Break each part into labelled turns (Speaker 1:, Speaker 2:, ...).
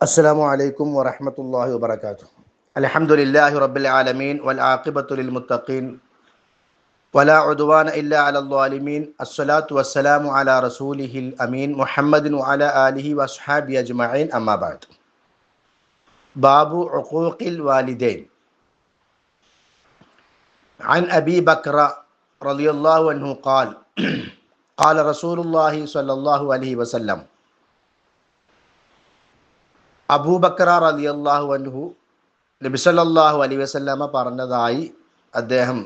Speaker 1: السلام عليكم ورحمة الله وبركاته. الحمد لله رب العالمين والعاقبة للمتقين ولا عدوان إلا على الظالمين. الصلاة والسلام على رسوله الأمين محمد وعلى آله وأصحابه أجمعين. أما بعد. باب عقوق الوالدين. عن أبي بكر رضي الله عنه قال قال رسول الله صلى الله عليه وسلم അബൂബക്കർ അലി അള്ളാഹു അൻഹു നബിസല്ലാഹു അലി വസ്ല്ലാമ പറഞ്ഞതായി അദ്ദേഹം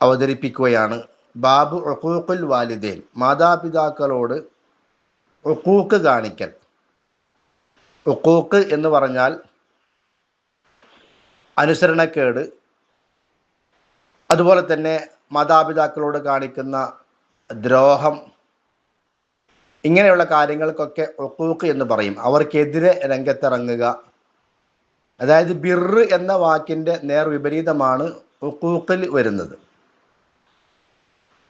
Speaker 1: അവതരിപ്പിക്കുകയാണ്. ബാബു ഒക്കൂക്കുൽ വാലിദേൻ മാതാപിതാക്കളോട് ഒക്കൂക്ക് കാണിക്കൽ. ഒക്കൂക്ക് എന്ന് പറഞ്ഞാൽ അനുസരണക്കേട് അതുപോലെ തന്നെ മാതാപിതാക്കളോട് കാണിക്കുന്ന ദ്രോഹം ഇങ്ങനെയുള്ള കാര്യങ്ങൾക്കൊക്കെ ഒക്കൂക്ക് എന്ന് പറയും. അവർക്കെതിരെ രംഗത്തിറങ്ങുക. അതായത് ബിറ് എന്ന വാക്കിന്റെ നേർ വിപരീതമാണ് ഒക്കൂക്കിൽ വരുന്നത്.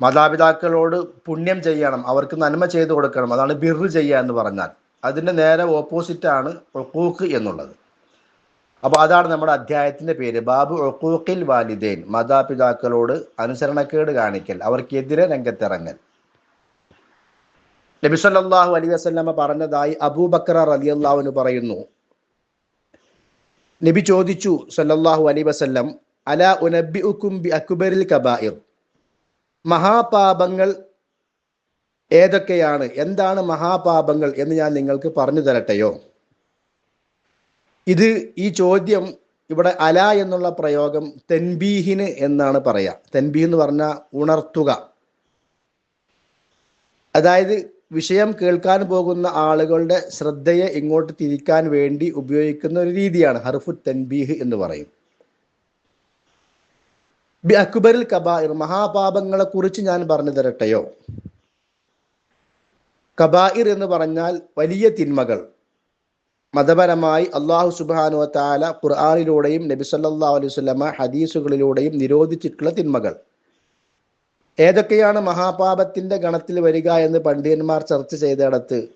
Speaker 1: മാതാപിതാക്കളോട് പുണ്യം ചെയ്യണം. അവർക്ക് നന്മ ചെയ്തു കൊടുക്കണം. അതാണ് ബിറ് ചെയ്യുക എന്ന് പറഞ്ഞാൽ. അതിന്റെ നേരെ ഓപ്പോസിറ്റാണ് ഒക്കൂക്ക് എന്നുള്ളത്. അപ്പോൾ അതാണ് നമ്മുടെ അധ്യായത്തിന്റെ പേര്. ബാബു ഒക്കൂക്കിൽ വാലിദേൻ. മാതാപിതാക്കളോട് അനുസരണക്കേട് കാണിക്കൽ. അവർക്കെതിരെ രംഗത്തിറങ്ങൽ. നബി സല്ലല്ലാഹു അലൈഹി വസല്ലമ പറഞ്ഞതായി അബൂബക്കർ റളിയല്ലാഹുവിന് പറയുന്നു. നബി ചോദിച്ചു സല്ലല്ലാഹു അലൈഹി വസല്ലം അല ഉനബിഉക്കും ബി അക്ബറിൽ കബായിർ മഹാപാപങ്ങൾ ഏതൊക്കെയാണ്? എന്താണ് മഹാപാപങ്ങൾ എന്ന് ഞാൻ നിങ്ങൾക്ക് പറഞ്ഞു തരട്ടെയോ? ഇത് ഈ ചോദ്യം ഇവിടെ അല എന്നുള്ള പ്രയോഗം തെൻബീഹിന് എന്നാണ് പറയാ. തെൻബീഹ് എന്ന് പറഞ്ഞാൽ ഉണർത്തുക അതായത് വിഷയം കേൾക്കാൻ പോകുന്ന ആളുകളുടെ ശ്രദ്ധയെ ഇങ്ങോട്ട് തിരിക്കാൻ വേണ്ടി ഉപയോഗിക്കുന്ന ഒരു രീതിയാണ് ഹർഫു തൻബീഹ് എന്ന് പറയും. ബി അക്ബറിൽ കബായിർ മഹാപാപങ്ങളെ കുറിച്ച് ഞാൻ പറഞ്ഞു തരട്ടെയോ? കബായിർ എന്ന് പറഞ്ഞാൽ വലിയ തിന്മകൾ. മതപരമായി അള്ളാഹു സുബാനു താല ഖുർആാനിലൂടെയും നബി അലൈവല്ല ഹദീസുകളിലൂടെയും നിരോധിച്ചിട്ടുള്ള തിന്മകൾ. ഏതൊക്കെയാണ് മഹാപാപത്തിന്റെ ഗണത്തിൽ വരിക എന്ന് പണ്ഡിതന്മാർ ചർച്ച ചെയ്തിടത്ത്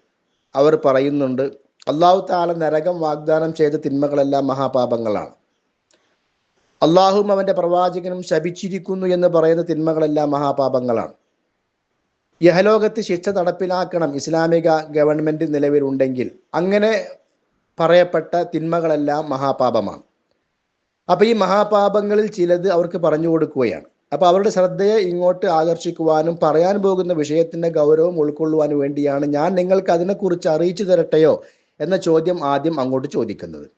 Speaker 1: അവർ പറയുന്നുണ്ട് അള്ളാഹു താല നരകം വാഗ്ദാനം ചെയ്ത തിന്മകളെല്ലാം മഹാപാപങ്ങളാണ്. അള്ളാഹും അവന്റെ പ്രവാചകനും ശപിച്ചിരിക്കുന്നു എന്ന് പറയുന്ന തിന്മകളെല്ലാം മഹാപാപങ്ങളാണ്. യഹലോകത്ത് ശിക്ഷ നടപ്പിലാക്കണം ഇസ്ലാമിക ഗവൺമെന്റ് നിലവിലുണ്ടെങ്കിൽ അങ്ങനെ പറയപ്പെട്ട തിന്മകളെല്ലാം മഹാപാപമാണ്. അപ്പൊ ഈ മഹാപാപങ്ങളിൽ ചിലത് അവർക്ക് പറഞ്ഞു കൊടുക്കുകയാണ്. അപ്പൊ അവരുടെ ശ്രദ്ധയെ ഇങ്ങോട്ട് ആകർഷിക്കുവാനും പറയാൻ പോകുന്ന വിഷയത്തിന്റെ ഗൗരവം ഉൾക്കൊള്ളുവാനും വേണ്ടിയാണ് ഞാൻ നിങ്ങൾക്ക് അതിനെക്കുറിച്ച് അറിയിച്ചു തരട്ടെയോ എന്ന ചോദ്യം ആദ്യം അങ്ങോട്ട് ചോദിക്കുന്നത്.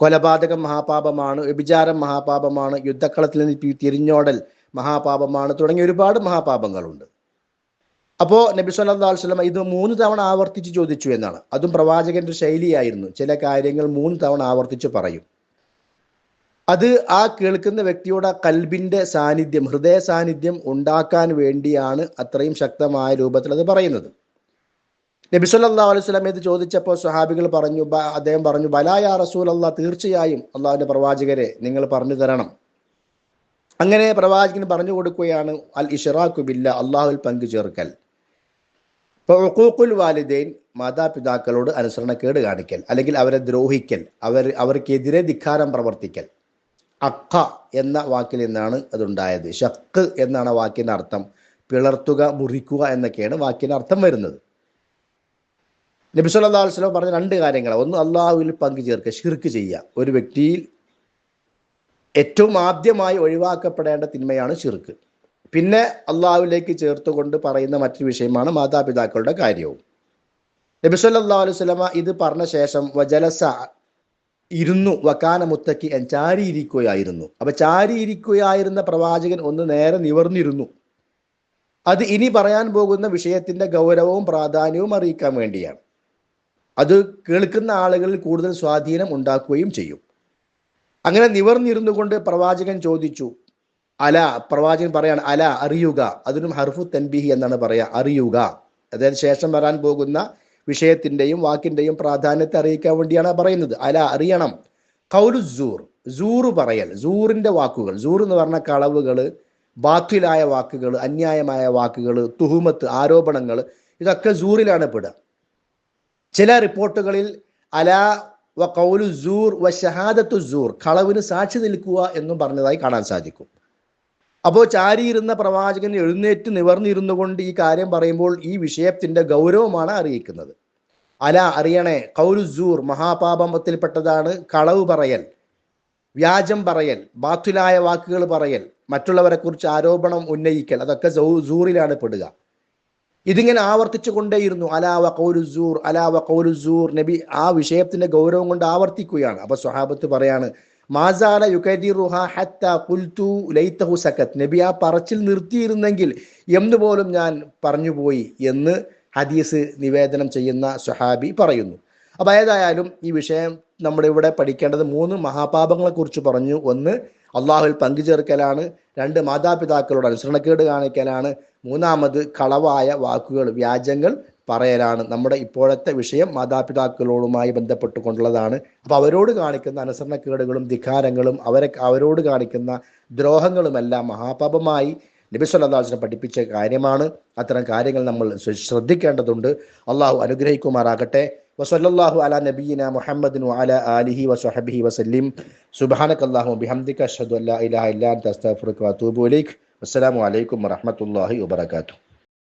Speaker 1: കൊലപാതകം മഹാപാപമാണ് വ്യഭിചാരം മഹാപാപമാണ് യുദ്ധക്കളത്തിൽ നിന്ന് തിരിഞ്ഞോടൽ മഹാപാപമാണ് തുടങ്ങിയ ഒരുപാട് മഹാപാപങ്ങളുണ്ട്. അപ്പോ നബി അലൈഹി വസല്ലം ഇത് മൂന്ന് തവണ ആവർത്തിച്ച് ചോദിച്ചു എന്നാണ്. അതും പ്രവാചകന്റെ ശൈലിയായിരുന്നു. ചില കാര്യങ്ങൾ മൂന്ന് തവണ ആവർത്തിച്ച് പറയും. അത് ആ കേൾക്കുന്ന വ്യക്തിയോട് ആ കൽബിന്റെ സാന്നിധ്യം ഹൃദയ സാന്നിധ്യം ഉണ്ടാക്കാൻ വേണ്ടിയാണ് അത്രയും ശക്തമായ രൂപത്തിൽ അത് പറയുന്നത്. നബി സല്ലല്ലാഹു അലൈഹി വസല്ലം ഇത് ചോദിച്ചപ്പോൾ സ്വഹാബികൾ പറഞ്ഞു അദ്ദേഹം പറഞ്ഞു ബലായ റസൂൽ അള്ളാഹ് തീർച്ചയായും അള്ളാഹുവിന്റെ പ്രവാചകരെ നിങ്ങൾ പറഞ്ഞു തരണം. അങ്ങനെ പ്രവാചകൻ പറഞ്ഞു കൊടുക്കുകയാണ് അൽ ഇഷറാഖു ബില്ല അള്ളാഹുൽ പങ്കു ചേർക്കൽ. വാലിദൈൻ മാതാപിതാക്കളോട് അനുസരണക്കേട് കാണിക്കൽ അല്ലെങ്കിൽ അവരെ ദ്രോഹിക്കൽ അവർ അവർക്കെതിരെ ധിക്കാരം പ്രവർത്തിക്കൽ. അക്ക എന്ന വാക്കിൽ നിന്നാണ് അതുണ്ടായത്. ഷക്ക് എന്നാണ് വാക്കിന്റെ അർത്ഥം. പിളർത്തുക മുറിക്കുക എന്നൊക്കെയാണ് വാക്കിന്റെ അർത്ഥം വരുന്നത്. നബി അലൈഹി വസല്ലം പറഞ്ഞ രണ്ട് കാര്യങ്ങൾ ഒന്ന് അള്ളാഹുവിൽ പങ്കു ചേർക്കുക ഷിർക്ക് ചെയ്യുക. ഒരു വ്യക്തിയിൽ ഏറ്റവും ആദ്യമായി ഒഴിവാക്കപ്പെടേണ്ട തിന്മയാണ് ഷിർക്ക് പിന്നെ അള്ളാഹുവിലേക്ക് ചേർത്തുകൊണ്ട് പറയുന്ന മറ്റൊരു വിഷയമാണ് മാതാപിതാക്കളുടെ കാര്യവും. നബി സല്ലല്ലാഹു അലൈഹി വസല്ലമ ഇത് പറഞ്ഞ ശേഷം വജലസ ഇരുന്നു. വക്കാന മുത്തക്കി ചാരിയിരിക്കുകയായിരുന്നു. അപ്പൊ ചാരിയിരിക്കുകയായിരുന്ന പ്രവാചകൻ ഒന്ന് നേരെ നിവർന്നിരുന്നു. അത് ഇനി പറയാൻ പോകുന്ന വിഷയത്തിന്റെ ഗൗരവവും പ്രാധാന്യവും അറിയിക്കാൻ വേണ്ടിയാണ്. അത് കേൾക്കുന്ന ആളുകളിൽ കൂടുതൽ സ്വാധീനം ഉണ്ടാക്കുകയും ചെയ്യും. അങ്ങനെ നിവർന്നിരുന്നു കൊണ്ട് പ്രവാചകൻ ചോദിച്ചു അല പ്രവാചകൻ പറയാണ് അല അറിയുക. അതിനും ഹർഫു തൻബിഹി എന്നാണ് പറയാ അറിയുക. അതായത് ശേഷം വരാൻ പോകുന്ന വിഷയത്തിന്റെയും വാക്കിന്റെയും പ്രാധാന്യത്തെ അറിയിക്കാൻ വേണ്ടിയാണ് പറയുന്നത്. അല അറിയണം. കൗലു സൂർ സൂറ് പറയൽ സൂറിന്റെ വാക്കുകൾ. സൂർ എന്ന് പറഞ്ഞ കളവുകൾ ബാത്തിലായ വാക്കുകൾ അന്യായമായ വാക്കുകൾ തുഹുമത്ത് ആരോപണങ്ങൾ ഇതൊക്കെ സൂറിലാണ് പെടുക. ചില റിപ്പോർട്ടുകളിൽ അല വ കൗലു സൂർ വ ഷഹാദത്തു സൂർ കളവിന് സാക്ഷി നിൽക്കുക എന്നും പറഞ്ഞതായി കാണാൻ സാധിക്കും. അപ്പോൾ ചാരിയിരുന്ന പ്രവാചകൻ എഴുന്നേറ്റ് നിവർന്നിരുന്നു കൊണ്ട് ഈ കാര്യം പറയുമ്പോൾ ഈ വിഷയത്തിന്റെ ഗൗരവമാണ് അറിയിക്കുന്നത്. അല അറിയണേ കൗരുസൂർ മഹാപാപത്തിൽപ്പെട്ടതാണ് കളവ് പറയൽ വ്യാജം പറയൽ ബാത്തുലായ വാക്കുകൾ പറയൽ മറ്റുള്ളവരെ കുറിച്ച് ആരോപണം ഉന്നയിക്കൽ അതൊക്കെ സൂറിലാണ് പെടുക. ഇതിങ്ങനെ ആവർത്തിച്ചു കൊണ്ടേയിരുന്നു അലാവ കൗരുസൂർ അലാവ കൗരുസൂർ നബി ആ വിഷയത്തിന്റെ ഗൗരവം കൊണ്ട് ആവർത്തിക്കുകയാണ്. അപ്പൊ സ്വഹാബത്ത് പറയാണ് മാസാല യുകരിറുഹ ഹത്ത കുൽത്തു ലൈത്തഹു സക്കത്ത് നബി ആ പറച്ചിൽ നിർത്തിയിരുന്നെങ്കിൽ എന്ന് പോലും ഞാൻ പറഞ്ഞുപോയി എന്ന് ഹദീസ് നിവേദനം ചെയ്യുന്ന സ്വഹാബി പറയുന്നു. അപ്പൊ ഏതായാലും ഈ വിഷയം നമ്മുടെ ഇവിടെ പഠിക്കേണ്ടത് മൂന്ന് മഹാപാപങ്ങളെ കുറിച്ച് പറഞ്ഞു. ഒന്ന് അള്ളാഹുവിൽ പങ്കുചേർക്കലാണ് രണ്ട് മാതാപിതാക്കളോട് അനുസരണക്കേട് കാണിക്കലാണ്. മൂന്നാമത് കളവായ വാക്കുകൾ വ്യാജങ്ങൾ. പറയലാണ്. നമ്മുടെ ഇപ്പോഴത്തെ വിഷയം മാതാപിതാക്കളോടുമായി ബന്ധപ്പെട്ടുകൊണ്ടുള്ളതാണ്. അപ്പൊ അവരോട് കാണിക്കുന്ന അനുസരണക്കേടുകളും ധിക്കാരങ്ങളും അവരെ അവരോട് കാണിക്കുന്ന ദ്രോഹങ്ങളുമെല്ലാം മഹാപാപമായി നബി സല്ലാസിനെ പഠിപ്പിച്ച കാര്യമാണ്. അത്തരം കാര്യങ്ങൾ നമ്മൾ ശ്രദ്ധിക്കേണ്ടതുണ്ട്. അള്ളാഹു അനുഗ്രഹിക്കുമാറാകട്ടെ. വസല്ലല്ലാഹു അല നബീന മുഹമ്മദിൻ അല ആലിഹി വസഹബിഹി വസല്ലിം. സുബ്ഹാനക അല്ലാഹു ബിഹംദിക അഷ്ഹദു അല്ലാ ഇലാഹ അൻത അസ്തഗ്ഫിറുക ഇലൈക്. അസ്സലാമു അലൈക്കും വറഹ്മത്തുള്ളാഹി വബറകാതുഹു.